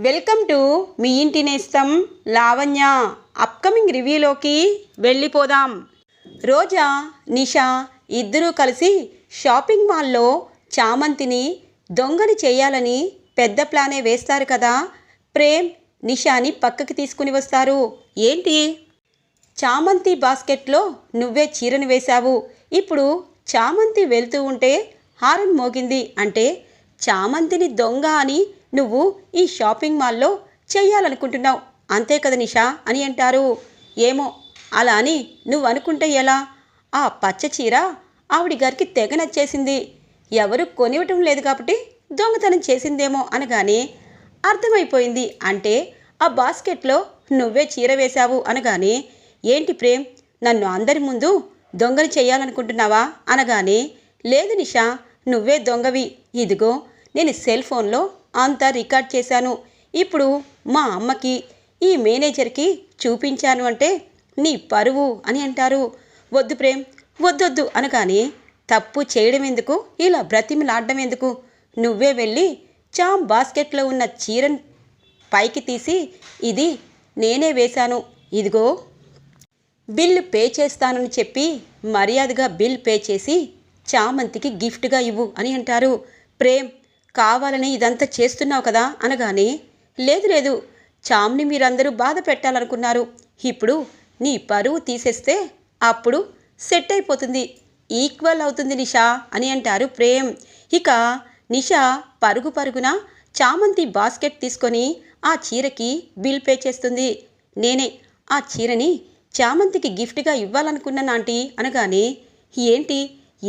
Welcome to me ఇంటి నేస్తం Lavanya. Upcoming రివ్యూలోకి వెళ్ళిపోదాం. రోజా నిషా ఇద్దరూ కలిసి షాపింగ్ మాల్లో చామంతిని దొంగని చేయాలని పెద్ద ప్లానే వేస్తారు కదా. ప్రేమ్ నిషాని పక్కకి తీసుకుని వస్తారు. ఏంటి? చామంతి బాస్కెట్లో నువ్వే చీరను వేశావు. ఇప్పుడు చామంతి వెళ్తూ ఉంటే హారన్ మోగింది. అంటే చామంతిని దొంగ అని నువ్వు ఈ షాపింగ్ మాల్లో చెయ్యాలనుకుంటున్నావు. అంతే కదా నిషా? అని అంటారు. ఏమో అలా అని నువ్వు అనుకుంటే ఎలా? ఆ పచ్చ చీర ఆవిడ గారికి తెగ నచ్చేసింది. ఎవరు కొనివ్వటం లేదు కాబట్టి దొంగతనం చేసిందేమో అనగానే అర్థమైపోయింది. అంటే ఆ బాస్కెట్లో నువ్వే చీర వేశావు అనగానే ఏంటి ప్రేమ్ నన్ను అందరి ముందు దొంగలు చేయాలనుకుంటున్నావా అనగానే లేదు నిషా నువ్వే దొంగవి. ఇదిగో నేను సెల్ ఫోన్లో అంతా రికార్డ్ చేశాను. ఇప్పుడు మా అమ్మకి ఈ మేనేజర్కి చూపించాను అంటే నీ పరువు అని అంటారు. వద్దు ప్రేమ్ వద్దొద్దు అనగానే తప్పు చేయడం ఎందుకు? ఇలా బ్రతిమిలాడడం ఎందుకు? నువ్వే వెళ్ళి చామ్ బాస్కెట్లో ఉన్న చీరను పైకి తీసి ఇది నేనే వేశాను. ఇదిగో బిల్ పే చేస్తానని చెప్పి మర్యాదగా బిల్ పే చేసి చామంతికి గిఫ్ట్గా ఇవ్వు అని అంటారు. ప్రేమ్ కావాలని ఇదంతా చేస్తున్నావు కదా అనగానే లేదు లేదు చామ్ని మీరందరూ బాధ పెట్టాలనుకున్నారు. ఇప్పుడు నీ పరువు తీసేస్తే అప్పుడు సెట్ అయిపోతుంది. ఈక్వల్ అవుతుంది నిషా అని అంటారు ప్రేమ్. ఇక నిషా పరుగు పరుగున చామంతి బాస్కెట్ తీసుకొని ఆ చీరకి బిల్ పే చేస్తుంది. నేనే ఆ చీరని చామంతికి గిఫ్ట్గా ఇవ్వాలనుకున్నాను ఆంటీ అనగానే ఏంటి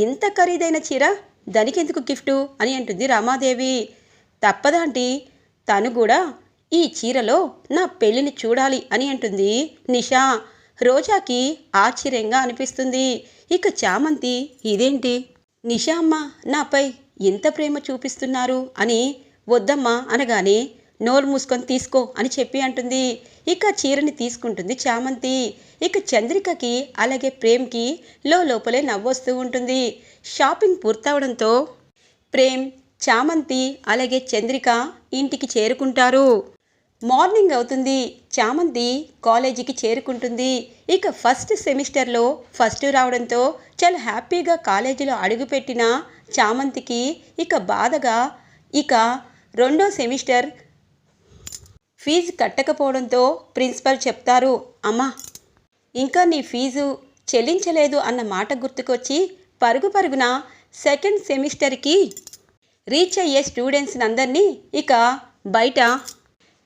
ఇంత ఖరీదైన చీర? దానికెందుకు గిఫ్టు అని అంటుంది రామాదేవి. తప్పదాంటి తను కూడా ఈ చీరలో నా పెళ్ళిని చూడాలి అని అంటుంది నిషా. రోజాకి ఆశ్చర్యంగా అనిపిస్తుంది. ఇక చామంతి ఇదేంటి? నిషా అమ్మ నాపై ఎంత ప్రేమ చూపిస్తున్నారు అని వద్దమ్మా అనగానే నోరు మూసుకొని తీసుకో అని చెప్పి అంటుంది. ఇక చీరని తీసుకుంటుంది చామంతి. ఇక చంద్రికకి అలాగే ప్రేమ్కి లో లోపలే నవ్వొస్తూ ఉంటుంది. షాపింగ్ పూర్తవడంతో ప్రేమ్ చామంతి అలాగే చంద్రిక ఇంటికి చేరుకుంటారు. మార్నింగ్ అవుతుంది. చామంతి కాలేజీకి చేరుకుంటుంది. ఇక ఫస్ట్ సెమిస్టర్లో ఫస్ట్ రావడంతో చాలా హ్యాపీగా కాలేజీలో అడుగుపెట్టిన చామంతికి ఇక బాధగా ఇక రెండో సెమిస్టర్ ఫీజు కట్టకపోవడంతో ప్రిన్సిపల్ చెప్తారు అమ్మా ఇంకా నీ ఫీజు చెల్లించలేదు అన్న మాట గుర్తుకొచ్చి పరుగు పరుగున సెకండ్ సెమిస్టర్కి రీచ్ అయ్యే స్టూడెంట్స్ అందరినీ ఇక బయట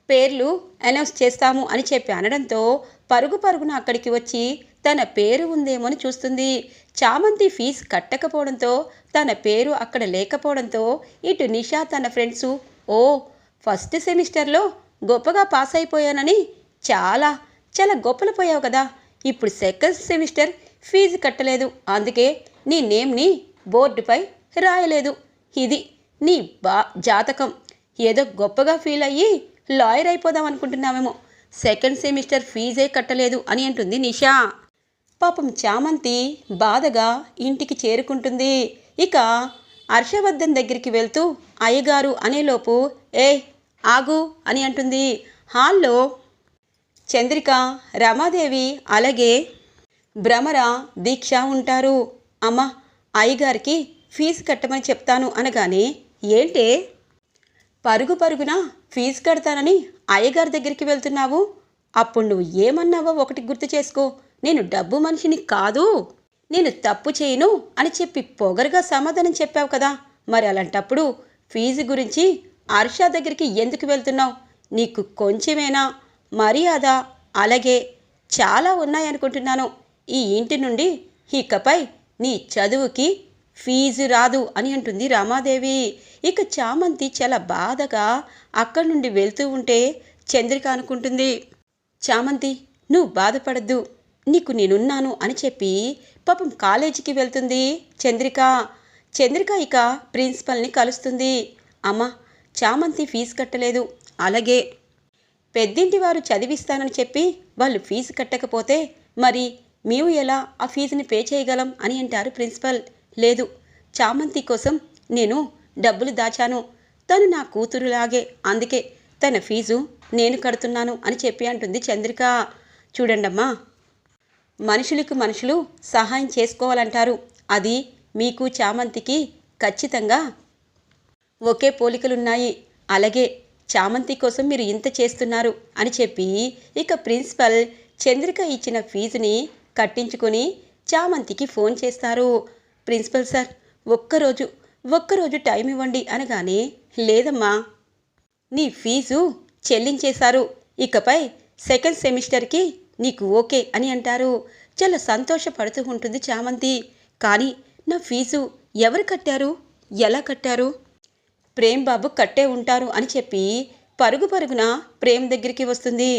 పేర్లు అనౌన్స్ చేస్తాము అని చెప్పి అనడంతో పరుగు పరుగున అక్కడికి వచ్చి తన పేరు ఉందేమో అని చూస్తుంది. చామంతి ఫీజు కట్టకపోవడంతో తన పేరు అక్కడ లేకపోవడంతో ఇటు నిషా తన ఫ్రెండ్సు ఓ ఫస్ట్ సెమిస్టర్లో గొప్పగా పాస్ అయిపోయానని చాలా చాలా గొప్పలు పోయావు కదా. ఇప్పుడు సెకండ్ సెమిస్టర్ ఫీజు కట్టలేదు. అందుకే నీ నేమ్ని బోర్డుపై రాయలేదు. ఇది నీ బా జాతకం. ఏదో గొప్పగా ఫీల్ అయ్యి లాయర్ అయిపోదాం అనుకుంటున్నామేమో సెకండ్ సెమిస్టర్ ఫీజే కట్టలేదు అని అంటుంది నిషా. పాపం చామంతి బాధగా ఇంటికి చేరుకుంటుంది. ఇక హర్షవర్ధన్ దగ్గరికి వెళ్తూ అయ్యగారు అనేలోపు ఏ ఆగు అని అంటుంది. హాల్లో చంద్రిక రమాదేవి అలాగే భ్రమర దీక్ష ఉంటారు. అమ్మ అయ్యగారికి ఫీజు కట్టమని చెప్తాను అనగానే ఏంటే? పరుగు పరుగున ఫీజు కడతానని అయ్యగారి దగ్గరికి వెళ్తున్నావు? అప్పుడు నువ్వు ఏమన్నావో ఒకటి గుర్తు చేసుకో. నేను డబ్బు మనిషిని కాదు. నేను తప్పు చేయను అని చెప్పి పొగరుగా సమాధానం చెప్పావు కదా. మరి అలాంటప్పుడు ఫీజు గురించి హర్ష దగ్గరికి ఎందుకు వెళ్తున్నావు? నీకు కొంచెమేనా? మర్యాద? అలాగే చాలా ఉన్నాయనుకుంటున్నాను. ఈ ఇంటి నుండి ఇకపై నీ చదువుకి ఫీజు రాదు అని అంటుంది రామాదేవి. ఇక చామంతి చాలా బాధగా అక్కడి నుండి వెళ్తూ ఉంటే చంద్రిక అనుకుంటుంది చామంతి నువ్వు బాధపడద్దు. నీకు నేనున్నాను అని చెప్పి పాపం కాలేజీకి వెళ్తుంది చంద్రిక. చంద్రిక ఇక ప్రిన్సిపల్ని కలుస్తుంది. అమ్మ చామంతి ఫీజు కట్టలేదు. అలాగే పెద్దింటి వారు చదివిస్తానని చెప్పి వాళ్ళు ఫీజు కట్టకపోతే మరి మేము ఎలా ఆ ఫీజుని పే చేయగలం అని అంటారు ప్రిన్సిపల్. లేదు చామంతి కోసం నేను డబ్బులు దాచాను. తను నా కూతురులాగే అందుకే తన ఫీజు నేను కడుతున్నాను అని చెప్పి అంటుంది చంద్రిక. చూడండమ్మా మనుషులకు మనుషులు సహాయం చేసుకోవాలంటారు. అది మీకు చామంతికి ఖచ్చితంగా ఒకే పోలికలున్నాయి. అలాగే చామంతి కోసం మీరు ఇంత చేస్తున్నారు అని చెప్పి ఇక ప్రిన్సిపల్ చంద్రిక ఇచ్చిన ఫీజుని కట్టించుకొని చామంతికి ఫోన్ చేస్తారు. ప్రిన్సిపల్ సార్ ఒక్కరోజు ఒక్కరోజు టైం ఇవ్వండి అనగానే లేదమ్మా నీ ఫీజు చెల్లించేశారు. ఇకపై సెకండ్ సెమిస్టర్కి నీకు ఓకే అని అంటారు. చాలా సంతోషపడుతూ ఉంటుంది చామంతి. కానీ నా ఫీజు ఎవరు కట్టారు? ఎలా కట్టారు? ప్రేమ్ బాబు కట్టే ఉంటారు అని చెప్పి పరుగు పరుగున ప్రేమ్ దగ్గరికి వస్తుంది.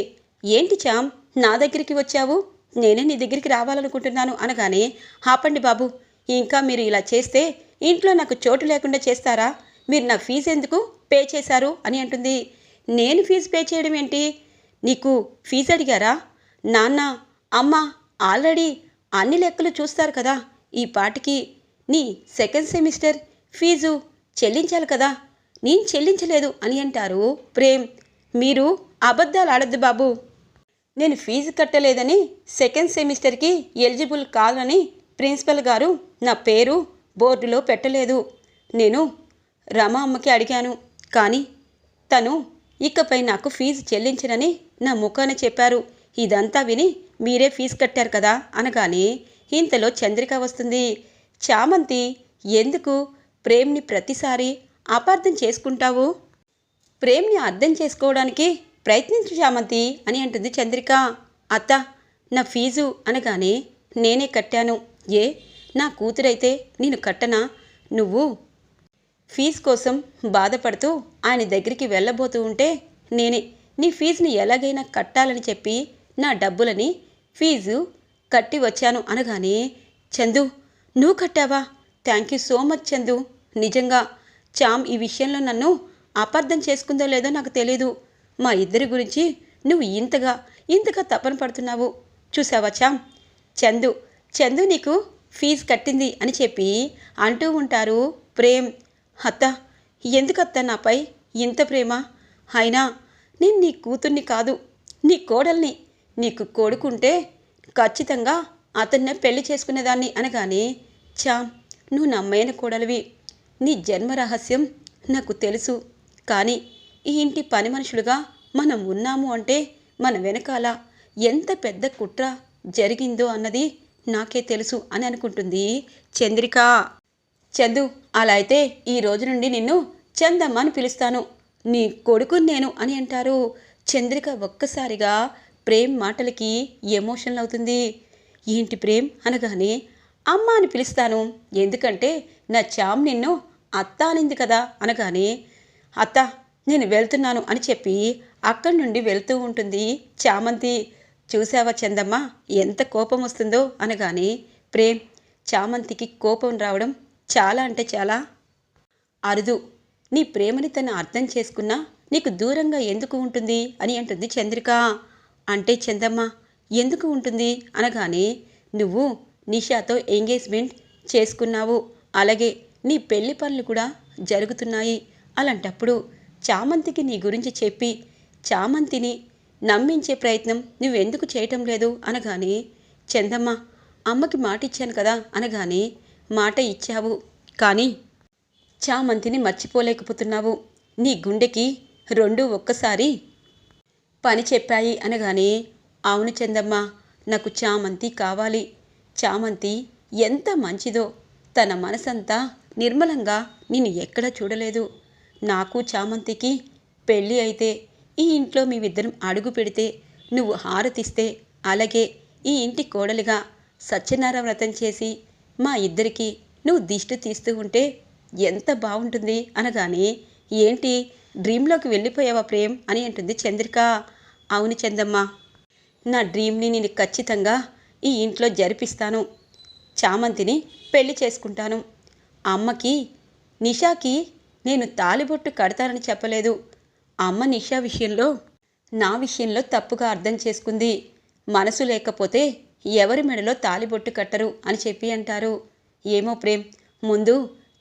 ఏంటి చామ్ నా దగ్గరికి వచ్చావు? నేనే నీ దగ్గరికి రావాలనుకుంటున్నాను అనగానే ఆపండి బాబు ఇంకా మీరు ఇలా చేస్తే ఇంట్లో నాకు చోటు లేకుండా చేస్తారా? మీరు నా ఫీజు ఎందుకు పే చేశారు? అని అంటుంది. నేను ఫీజు పే చేయడం ఏంటి? నీకు ఫీజు అడిగారా? నాన్న అమ్మ ఆల్రెడీ అన్ని లెక్కలు చూస్తారు కదా ఈ పాటికి నీ సెకండ్ సెమిస్టర్ ఫీజు చెల్లించాలి కదా. నేను చెల్లించలేదు అని అంటారు ప్రేమ్. మీరు అబద్ధాలు ఆడద్దు బాబు. నేను ఫీజు కట్టలేదని సెకండ్ సెమిస్టర్కి ఎలిజిబుల్ కాదని ప్రిన్సిపల్ గారు నా పేరు బోర్డులో పెట్టలేదు. నేను రమ అమ్మకి అడిగాను. కానీ తను ఇకపై నాకు ఫీజు చెల్లించనని నా ముఖాన చెప్పారు. ఇదంతా విని మీరే ఫీజు కట్టారు కదా అనగానే ఇంతలో చంద్రిక వస్తుంది. చామంతి ఎందుకు ప్రేమ్ని ప్రతిసారి అపార్థం చేసుకుంటావు? ప్రేమ్ని అర్థం చేసుకోవడానికి ప్రయత్నించు చామంతి అని అంటుంది చంద్రిక. అత్త నా ఫీజు అనగానే నేనే కట్టాను. ఏ నా కూతురైతే నేను కట్టనా? నువ్వు ఫీజు కోసం బాధపడుతూ ఆయన దగ్గరికి వెళ్ళబోతూ ఉంటే నేనే నీ ఫీజుని ఎలాగైనా కట్టాలని చెప్పి నా డబ్బులని ఫీజు కట్టి వచ్చాను అనగానే చందు నువ్వు కట్టావా? Thank you so much Chandu. నిజంగా చామ్ ఈ విషయంలో నన్ను అపార్థం చేసుకుందో లేదో నాకు తెలీదు. మా ఇద్దరి గురించి నువ్వు ఇంతగా ఇంతగా తపన పడుతున్నావు. చూసావా చామ్ చందు చందు నీకు ఫీజు కట్టింది అని చెప్పి అంటూ ఉంటారు ప్రేమ్. అత్త ఎందుకత్త నాపై ఇంత ప్రేమ? అయినా నేను నీ కూతుర్ని కాదు నీ కోడల్ని. నీకు కొడుకుంటే ఖచ్చితంగా అతన్నే పెళ్ళి చేసుకునేదాన్ని అనగానే చామ్ నువ్వు నమ్మైన కోడలివి. నీ జన్మ రహస్యం నాకు తెలుసు. కానీ ఈ ఇంటి పని మనుషులుగా మనం ఉన్నాము అంటే మన వెనకాల ఎంత పెద్ద కుట్ర జరిగిందో అన్నది నాకే తెలుసు అని అనుకుంటుంది చంద్రిక. చందు అలా అయితే ఈ రోజు నుండి నిన్ను చందమ్మ అని పిలుస్తాను. నీ కొడుకు నేను అని అంటారు. చంద్రిక ఒక్కసారిగా ప్రేమ్ మాటలకి ఎమోషనల్ అవుతుంది. ఏంటి ప్రేమ్? అనగానే అమ్మ అని పిలుస్తాను. ఎందుకంటే నా చామ్ నిన్ను అత్త అనింది కదా అనగానే అత్త నేను వెళ్తున్నాను అని చెప్పి అక్కడి నుండి వెళ్తూ ఉంటుంది చామంతి. చూసావా చందమ్మ ఎంత కోపం వస్తుందో అనగానే ప్రేమ్ చామంతికి కోపం రావడం చాలా అంటే చాలా అరుదు. నీ ప్రేమని తను అర్థం చేసుకున్నా నీకు దూరంగా ఎందుకు ఉంటుంది అని అంటుంది చంద్రిక. అంటే చందమ్మ ఎందుకు ఉంటుంది అనగానే నువ్వు నిషాతో ఎంగేజ్మెంట్ చేసుకున్నావు. అలాగే నీ పెళ్ళి పనులు కూడా జరుగుతున్నాయి. అలాంటప్పుడు చామంతికి నీ గురించి చెప్పి చామంతిని నమ్మించే ప్రయత్నం నువ్వెందుకు చేయటం లేదు అనగానే చందమ్మ అమ్మకి మాట ఇచ్చాను కదా అనగానే మాట ఇచ్చావు. కానీ చామంతిని మర్చిపోలేకపోతున్నావు. నీ గుండెకి రెండు ఒక్కసారి పని చెప్పాయి అనగానే అవును చందమ్మ నాకు చామంతి కావాలి. చామంతి ఎంత మంచిదో తన మనసంతా నిర్మలంగా నేను ఎక్కడా చూడలేదు. నాకు చామంతికి పెళ్ళి అయితే ఈ ఇంట్లో మేమిద్దరం అడుగు పెడితే నువ్వు హారతిస్తే అలాగే ఈ ఇంటి కోడలిగా సత్యనారాయణ వ్రతం చేసి మా ఇద్దరికి నువ్వు దిష్టి తీస్తూ ఉంటే ఎంత బాగుంటుంది అనగానే ఏంటి డ్రీమ్లోకి వెళ్ళిపోయావా ప్రేమ్? అని అంటుంది చంద్రిక. అవును చందమ్మ. నా డ్రీమ్ని నేను ఖచ్చితంగా ఈ ఇంట్లో జరిపిస్తాను. చామంతిని పెళ్ళి చేసుకుంటాను. అమ్మకి నిషాకి నేను తాలిబొట్టు కడతానని చెప్పలేదు. అమ్మ నిషా విషయంలో నా విషయంలో తప్పుగా అర్థం చేసుకుంది. మనసు లేకపోతే ఎవరి మెడలో తాలిబొట్టు కట్టరు అని చెప్పి అంటారు. ఏమో ప్రేమ్ ముందు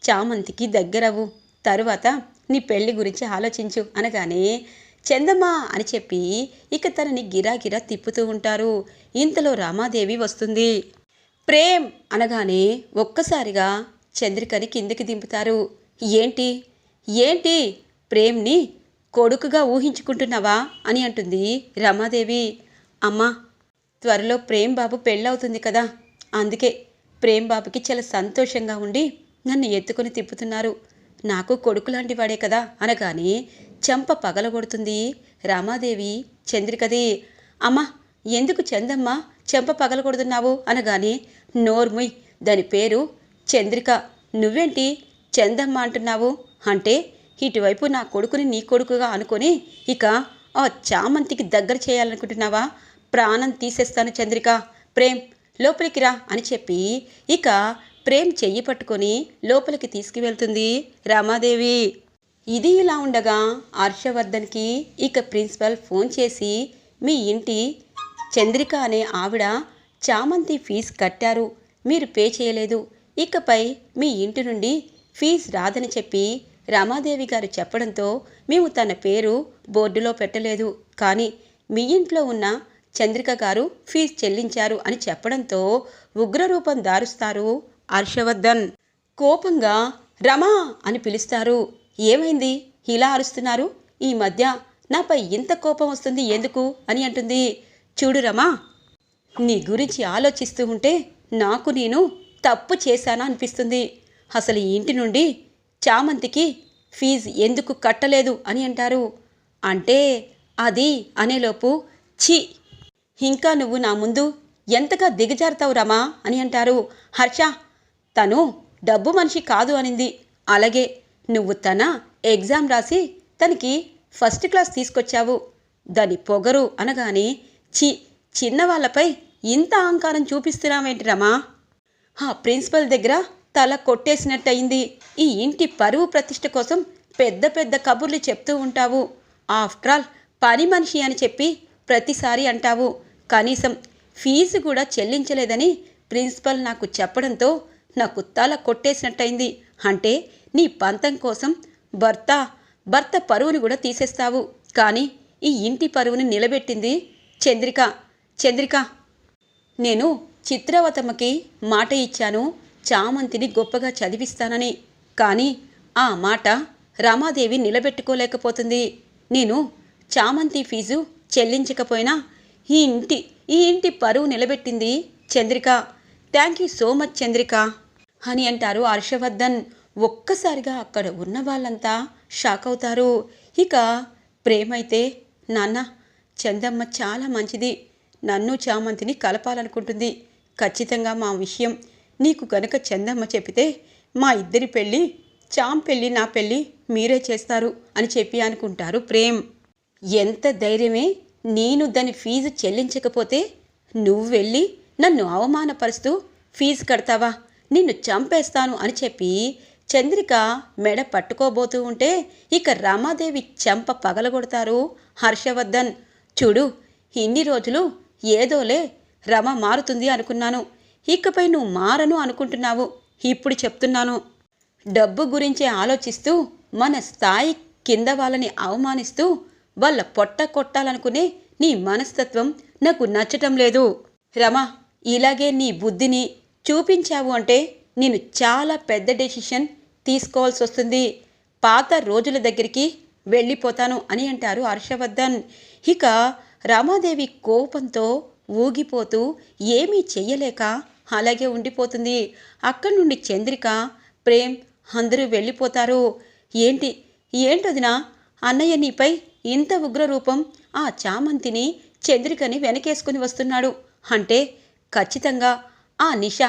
చామంతికి దగ్గరవు తరువాత నీ పెళ్ళి గురించి ఆలోచించు అనగానే చందమ్మా అని చెప్పి ఇక తనని గిరాగిరా తిప్పుతూ ఉంటారు. ఇంతలో రామాదేవి వస్తుంది. ప్రేమ్ అనగానే ఒక్కసారిగా చంద్రికని కిందికి దింపుతారు. ఏంటి? ఏంటి? ప్రేమ్ని కొడుకుగా ఊహించుకుంటున్నావా? అని అంటుంది రమాదేవి. అమ్మా త్వరలో ప్రేమ్ బాబు పెళ్ళవుతుంది కదా. అందుకే ప్రేమ్ బాబుకి చాలా సంతోషంగా ఉండి నన్ను ఎత్తుకొని తిప్పుతున్నారు. నాకు కొడుకు లాంటి వాడే కదా అనగానే చెంప పగలగొడుతుంది రామాదేవి చంద్రికది. అమ్మా ఎందుకు చందమ్మ చెంప పగలగొడుతున్నావు అనగానే నోర్ముయ్ దాని పేరు చంద్రిక నువ్వేంటి చందమ్మ అంటున్నావు? అంటే ఇటువైపు నా కొడుకుని నీ కొడుకుగా అనుకొని ఇక ఆ చామంతికి దగ్గర చేయాలనుకుంటున్నావా? ప్రాణం తీసేస్తాను చంద్రిక. ప్రేమ్ లోపలికి రా అని చెప్పి ఇక ప్రేమ్ చెయ్యి పట్టుకొని లోపలికి తీసుకువెళ్తుంది రామాదేవి. ఇది ఇలా ఉండగా హర్షవర్ధన్కి ఇక ప్రిన్సిపల్ ఫోన్ చేసి మీ ఇంటి చంద్రిక అనే ఆవిడ చామంతి ఫీజు కట్టారు. మీరు పే చేయలేదు. ఇకపై మీ ఇంటి నుండి ఫీజు రాదని చెప్పి రమాదేవి గారు చెప్పడంతో మేము తన పేరు బోర్డులో పెట్టలేదు. కానీ మీ ఇంట్లో ఉన్న చంద్రిక గారు ఫీజు చెల్లించారు అని చెప్పడంతో ఉగ్రరూపం దారుస్తారు హర్షవర్ధన్. కోపంగా రమా అని పిలుస్తారు. ఏమైంది? ఇలా అరుస్తున్నారు? ఈ మధ్య నాపై ఇంత కోపం వస్తుంది ఎందుకు అని అంటుంది. చూడు రమా నీ గురించి ఆలోచిస్తూ ఉంటే నాకు నేను తప్పు చేశానా అనిపిస్తుంది. అసలు ఇంటి నుండి చామంతికి ఫీజు ఎందుకు కట్టలేదు అని అంటారు. అంటే అది అనేలోపు ఛీ! ఇంకా నువ్వు నా ముందు ఎంతగా దిగజారుతావు రమా అని అంటారు. హర్ష! తను డబ్బు మనిషి కాదు అనింది. అలాగే నువ్వు తన ఎగ్జామ్ రాసి తనకి ఫస్ట్ క్లాస్ తీసుకొచ్చావు. దాని పొగరు అనగానే చి చిన్నవాళ్ళపై ఇంత అహంకారం చూపిస్తున్నావేంటి రమా? ఆ ప్రిన్సిపల్ దగ్గర తల కొట్టేసినట్టయింది. ఈ ఇంటి పరువు ప్రతిష్ట కోసం పెద్ద పెద్ద కబుర్లు చెప్తూ ఉంటావు. ఆఫ్టర్ ఆల్ పని మనిషి అని చెప్పి ప్రతిసారి అంటావు. కనీసం ఫీజు కూడా చెల్లించలేదని ప్రిన్సిపల్ నాకు చెప్పడంతో నాకు తల కొట్టేసినట్టయింది. అంటే నీ పంతం కోసం భర్త భర్త పరువుని కూడా తీసేస్తావు. కానీ ఈ ఇంటి పరువుని నిలబెట్టింది చంద్రిక. చంద్రిక నేను చిత్రవతమ్మకి మాట ఇచ్చాను. చామంతిని గొప్పగా చదివిస్తానని. కానీ ఆ మాట రమాదేవి నిలబెట్టుకోలేకపోతుంది. నేను చామంతి ఫీజు చెల్లించకపోయినా ఈ ఇంటి ఈ ఇంటి పరువు నిలబెట్టింది Chandrika. Thank you so much Chandrika అని అంటారు హర్షవర్ధన్. ఒక్కసారిగా అక్కడ ఉన్న వాళ్ళంతా షాక్ అవుతారు. ఇక ప్రేమైతే నాన్న చందమ్మ చాలా మంచిది. నన్ను చామంతిని కలపాలనుకుంటుంది. ఖచ్చితంగా మా విషయం నీకు గనక చందమ్మ చెబితే మా ఇద్దరి పెళ్ళి చాం పెళ్ళి నా పెళ్ళి మీరే చేస్తారు అని చెప్పి అనుకుంటారు ప్రేమ్. ఎంత ధైర్యమే నేను దాని ఫీజు చెల్లించకపోతే నువ్వు వెళ్ళి నన్ను అవమానపరుస్తూ ఫీజు కడతావా? నిన్ను చంపేస్తాను అని చెప్పి చంద్రిక మెడ పట్టుకోబోతూ ఉంటే ఇక రమాదేవి చెంప పగలగొడతారు హర్షవర్ధన్. చూడు ఇన్ని రోజులు ఏదోలే రమ మారుతుంది అనుకున్నాను. ఇకపై నువ్వు మారను అనుకుంటున్నావు. ఇప్పుడు చెప్తున్నాను. డబ్బు గురించే ఆలోచిస్తూ మన స్థాయి కింద వాళ్ళని అవమానిస్తూ వాళ్ళ పొట్ట కొట్టాలనుకునే నీ మనస్తత్వం నాకు నచ్చటం లేదు. రమ ఇలాగే నీ బుద్ధిని చూపించావు అంటే నేను చాలా పెద్ద డెసిషన్ తీసుకోవాల్సి వస్తుంది పాత రోజుల దగ్గరికి వెళ్ళిపోతాను అని అంటారు హర్షవర్ధన్. ఇక రామాదేవి కోపంతో ఊగిపోతూ ఏమీ చెయ్యలేక అలాగే ఉండిపోతుంది. అక్కడి నుండి చంద్రిక ప్రేమ్ అందరూ వెళ్ళిపోతారు. ఏంటి? ఏంటదినా? అన్నయ్య నీపై ఇంత ఉగ్రరూపం ఆ చామంతిని చంద్రికని వెనకేసుకుని వస్తున్నాడు. అంటే ఖచ్చితంగా ఆ నిష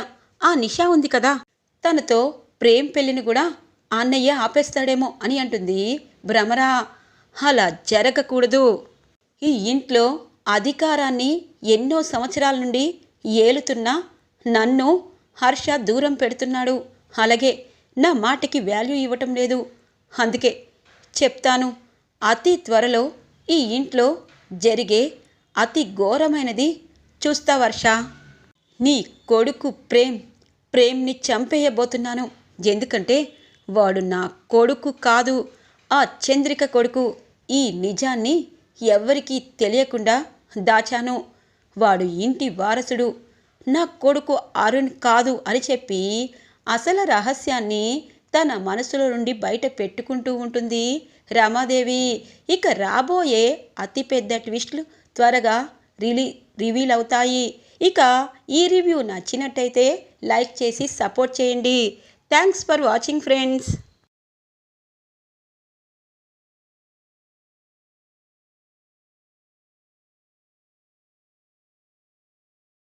ఆ నిష ఉంది కదా. తనతో ప్రేమ్ పెళ్ళిని కూడా అన్నయ్య ఆపేస్తాడేమో అని అంటుంది భ్రమరా. అలా జరగకూడదు. ఈ ఇంట్లో అధికారాన్ని ఎన్నో సంవత్సరాల నుండి ఏలుతున్న నన్ను హర్ష దూరం పెడుతున్నాడు. అలాగే నా మాటకి వాల్యూ ఇవ్వటం లేదు. అందుకే చెప్తాను అతి త్వరలో ఈ ఇంట్లో జరిగే అతి ఘోరమైనది చూస్తా వర్ష నీ కొడుకు ప్రేమ్ ప్రేమ్ని చంపేయబోతున్నాను. ఎందుకంటే వాడు నా కొడుకు కాదు. ఆ చంద్రిక కొడుకు ఈ నిజాన్ని ఎవ్వరికీ తెలియకుండా దాచాను. వాడు ఇంటి వారసుడు. నా కొడుకు అరుణ్ కాదు అని చెప్పి అసలు రహస్యాన్ని తన మనసులో నుండి బయట పెట్టుకుంటూ ఉంటుంది రమాదేవి. ఇక రాబోయే అతిపెద్ద ట్విస్ట్లు త్వరగా రిలీ రివీల్ అవుతాయి. ఇక ఈ రివ్యూ నచ్చినట్టయితే లైక్ చేసి సపోర్ట్ చేయండి. Thanks for watching friends.